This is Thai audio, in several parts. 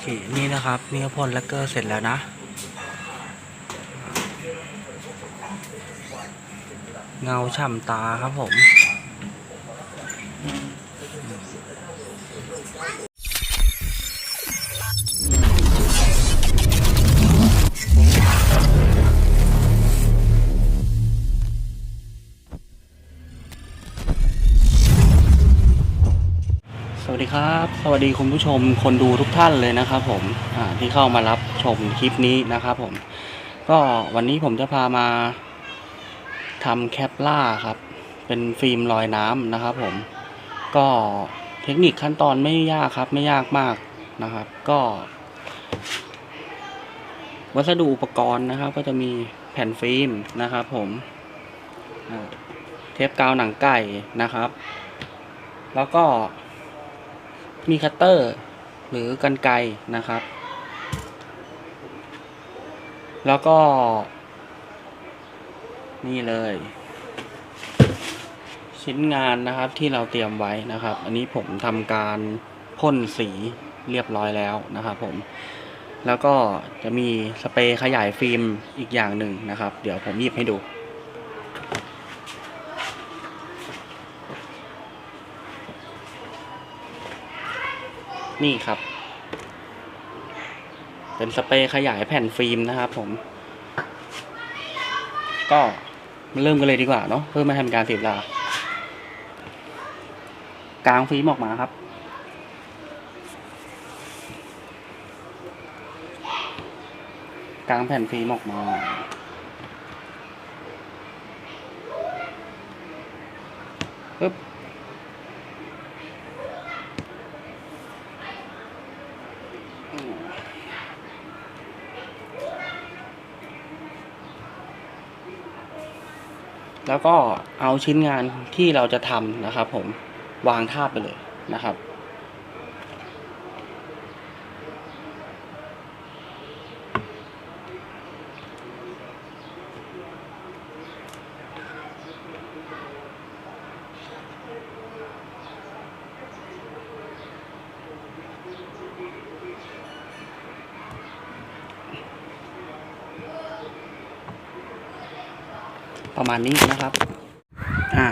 เค นี่นะครับ นี่ก็พ่นแลกเกอร์เสร็จแล้วนะ เงาฉ่ำตาครับผม ครับ สวัสดีคุณผู้ชมคนดูทุกท่านเลยนะครับผมที่เข้ามารับชมคลิปนี้นะครับผม ก็วันนี้ผมจะพามาทำแคปล่าครับ เป็นฟิล์มลอยน้ำนะครับผม ก็เทคนิคขั้นตอนไม่ยากครับ ไม่ยากมากนะครับ ก็ วัสดุอุปกรณ์นะครับ ก็จะมีแผ่นฟิล์มนะครับผมเทปกาวหนังไก่นะครับ แล้วก็ มีคัตเตอร์ หรือกันไกรนะครับ แล้วก็ นี่เลย ชิ้นงานนะครับที่เราเตรียมไว้นะครับ อันนี้ผมทำการพ่นสีเรียบร้อยแล้วนะครับผมแล้วก็จะมีสเปรย์ขยายฟิล์มอีกอย่างหนึ่งนะครับ เดี๋ยวผมหยิบให้ดู นี่ครับ เป็นสเปรย์ขยายแผ่นฟิล์มนะครับผม ก็มาเริ่มกันเลยดีกว่าเนาะเพื่อไม่ให้เป็นการเสียเวลากางฟิล์มออกมาครับกางแผ่นฟิล์มออกมาปึ๊บ แล้วก็เอาชิ้นงานที่เราจะทำนะครับ ผมวางทาบไปเลยนะครับ ประมาณนี้นะครับ อ่า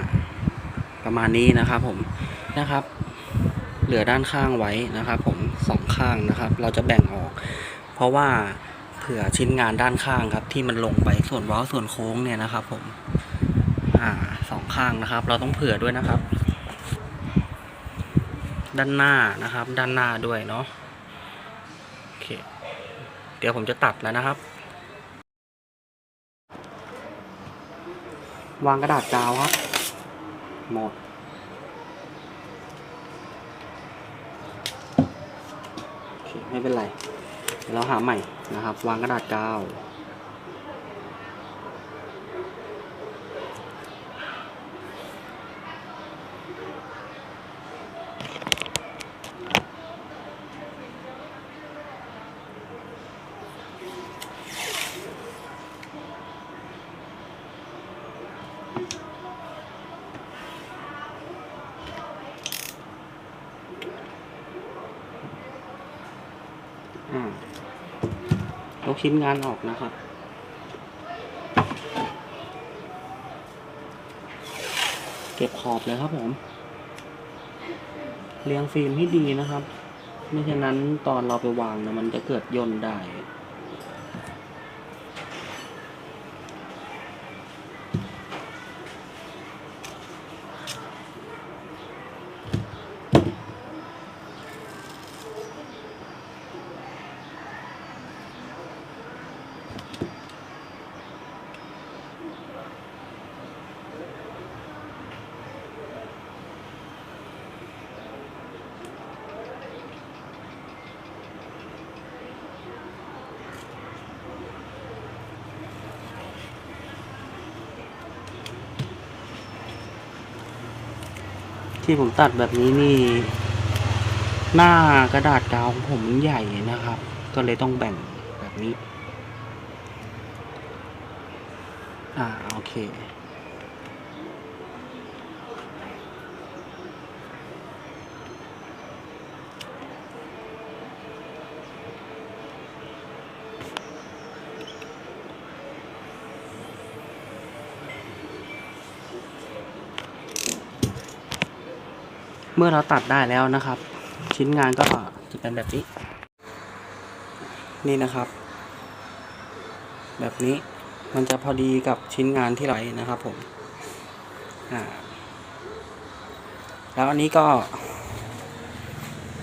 ประมาณนี้นะครับผมนะครับ เหลือด้านข้างไว้นะครับผมสองข้างนะครับ เราจะแบ่งออก เพราะว่าเผื่อชิ้นงานด้านข้างครับ ที่มันลงไปส่วนว้าส่วนโค้งเนี่ยนะครับ ผม อ่าสองข้างนะครับ เราต้องเผื่อด้วยนะครับ ด้านหน้านะครับ ด้านหน้าด้วยเนาะโอเค เดี๋ยวผมจะตัดแล้วนะครับ วางกระดาษกาวครับ หมดโอเคไม่เป็นไร เดี๋ยวเราหาใหม่นะครับ วางกระดาษกาว อ่ายกชิ้นงานออกนะครับ เก็บขอบเลยครับผม เรียงฟิล์มให้ดีนะครับ ไม่เช่นนั้นตอนเราไปวางนะมันจะเกิดย่นได้ ที่ผมตัดแบบนี้นี่ หน้ากระดาษกาวของผมใหญ่นะครับ ก็เลยต้องแบ่งแบบนี้ อ่าโอเค อ เมื่อเราตัดได้แล้วนะครับ ชิ้นงานก็จะเป็นแบบนี้ นี่นะครับ แบบนี้มันจะพอดีกับชิ้นงานที่เราไว้นะครับผมอ่าแล้วอันนี้ก็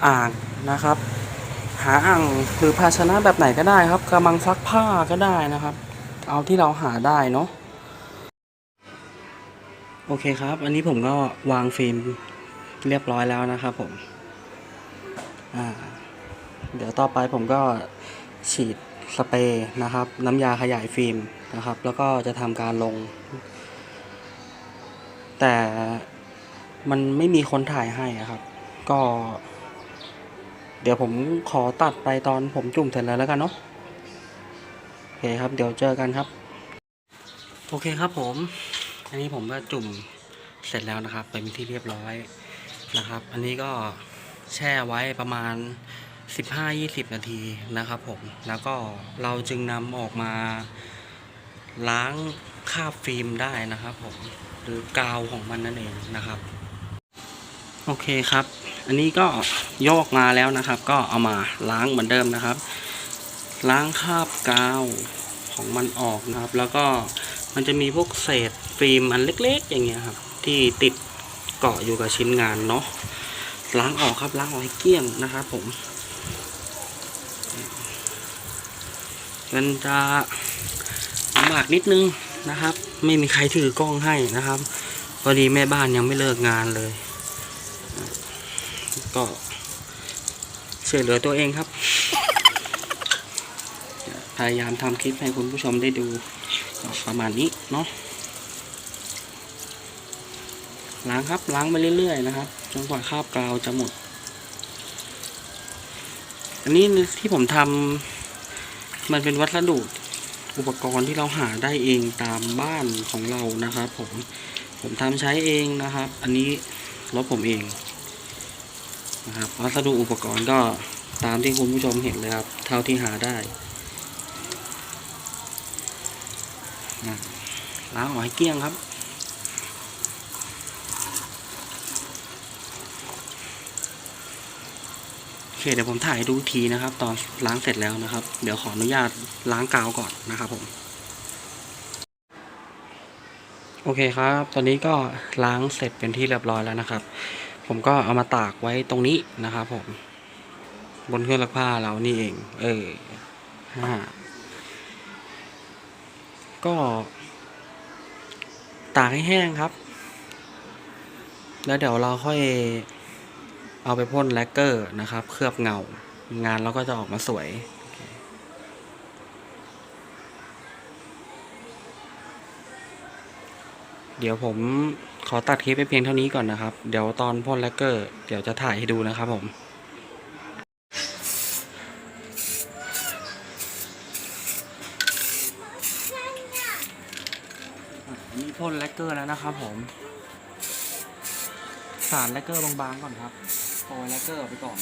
อ่างนะครับ หาอ่างหรือภาชนะแบบไหนก็ได้ครับกระมังซักผ้าก็ได้นะครับ เอาที่เราหาได้เนาะโอเคครับ อันนี้ผมก็วางฟิล์ม เรียบร้อยแล้วนะครับผม อ่า เดี๋ยวต่อไปผมก็ฉีดสเปรย์นะครับ น้ำยาขยายฟิล์มนะครับ แล้วก็จะทำการลง แต่มันไม่มีคนถ่ายให้อะครับ ก็ เดี๋ยวผมขอตัดไปตอนผมจุ่มเสร็จแล้วแล้วกันเนาะโอเคครับ เดี๋ยวเจอกันครับ โอเคครับผม อันนี้ผมก็จุ่มเสร็จแล้วนะครับ เป็นที่เรียบร้อย นะครับ อันนี้ก็แช่ไว้ประมาณ 15-20 นาทีนะครับผม แล้วก็เราจึงนำออกมาล้างคราบฟิล์มได้นะครับผม หรือกาวของมันนั่นเองนะครับ โอเคครับ อันนี้ก็โยกมาแล้วนะครับ ก็เอามาล้างเหมือนเดิมนะครับ ล้างคราบกาวของมันออกนะครับ แล้วก็มันจะมีพวกเศษฟิล์มอันเล็ก ๆ อย่างเงี้ยครับ ที่ติด เกาะอยู่กับชิ้นงานเนาะล้างออกครับล้างออกให้เกลี้ยงนะครับผมมันจะลำบากนิดนึงนะครับ ไม่มีใครถือกล้องให้นะครับพอดีแม่บ้านยังไม่เลิกงานเลย ก็ช่วยเหลือตัวเองครับ พยายามทำคลิปให้คุณผู้ชมได้ดูประมาณนี้เนาะ ล้างครับล้างไปเรื่อยๆนะครับจนกว่าคราบกาวจะหมด อันนี้ที่ผมทำมันเป็นวัสดุอุปกรณ์ที่เราหาได้เองตามบ้านของเรานะครับ ผมผมทำใช้เองนะครับ อันนี้รถผมเองนะครับวัสดุอุปกรณ์ก็ตามที่คุณผู้ชมเห็นเลยครับ เท่าที่หาได้นะล้างออกให้เกลี้ยงครับ เคเดี๋ยวผมถ่ายดูทีนะครับ ตอนล้างเสร็จแล้วนะครับ เดี๋ยวขออนุญาตล้างกาวก่อนนะครับผม โอเคครับ ตอนนี้ก็ล้างเสร็จเป็นที่เรียบร้อยแล้วนะครับ ผมก็เอามาตากไว้ตรงนี้นะครับผม บนเครื่องซักผ้าเรานี่เอง เอออ่าก็ ตากให้แห้งครับ แล้วเดี๋ยวเราค่อย เอาไปพ่นแลกเกอร์นะครับ เคลือบเงา งานเราก็จะออกมาสวยเดี๋ยวผมขอตัดคลิปไปเพียงเท่านี้ก่อนนะครับ เดี๋ยวตอนพ่นแลกเกอร์ เดี๋ยวจะถ่ายให้ดูนะครับผมอันนี้พ่นแลกเกอร์แล้วนะครับผม สารแลกเกอร์บางๆก่อนครับโปรยแลกเกอร์ไปก่อน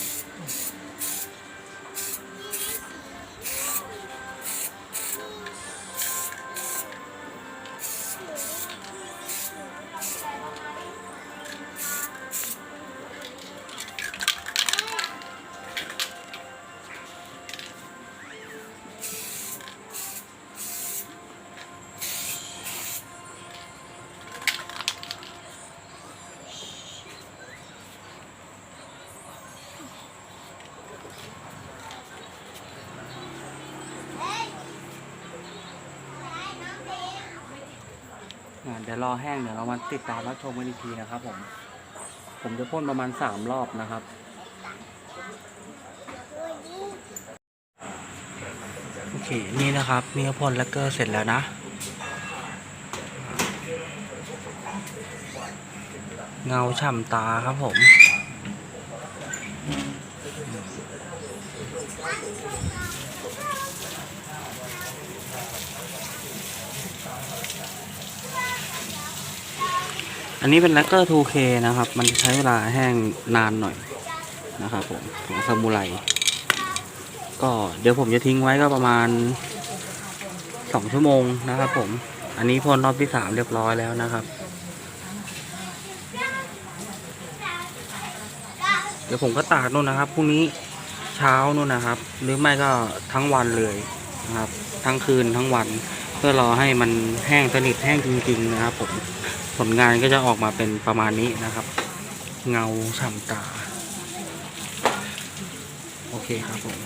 เดี๋ยวรอแห้งเดี๋ยวเรามาติดตามรับชมกันอีกทีนะครับ ผม ผมจะพ่นประมาณสามรอบนะครับ โอเค นี่นะครับนี่ก็พ่นแลกเกอร์เสร็จแล้วนะ เงาฉ่ำตาครับผม อันนี้เป็นแลกเกอร์ 2K นะครับ มันใช้เวลาแห้งนานหน่อยนะครับผมของซามูไร ก็เดี๋ยวผมจะทิ้งไว้ก็ประมาณสองชั่วโมงนะครับผม อันนี้พ่นรอบที่สามเรียบร้อยแล้วนะครับ เดี๋ยวผมก็ตากนู่นนะครับพรุ่งนี้เช้านู่นนะครับ หรือไม่ก็ทั้งวันเลยนะครับ ทั้งคืนทั้งวัน เพื่อรอให้มันแห้งสนิทแห้งจริง ๆ นะครับผม ผลงานก็จะออกมาเป็นประมาณนี้นะครับ เงาฉ่ำตา โอเคครับผม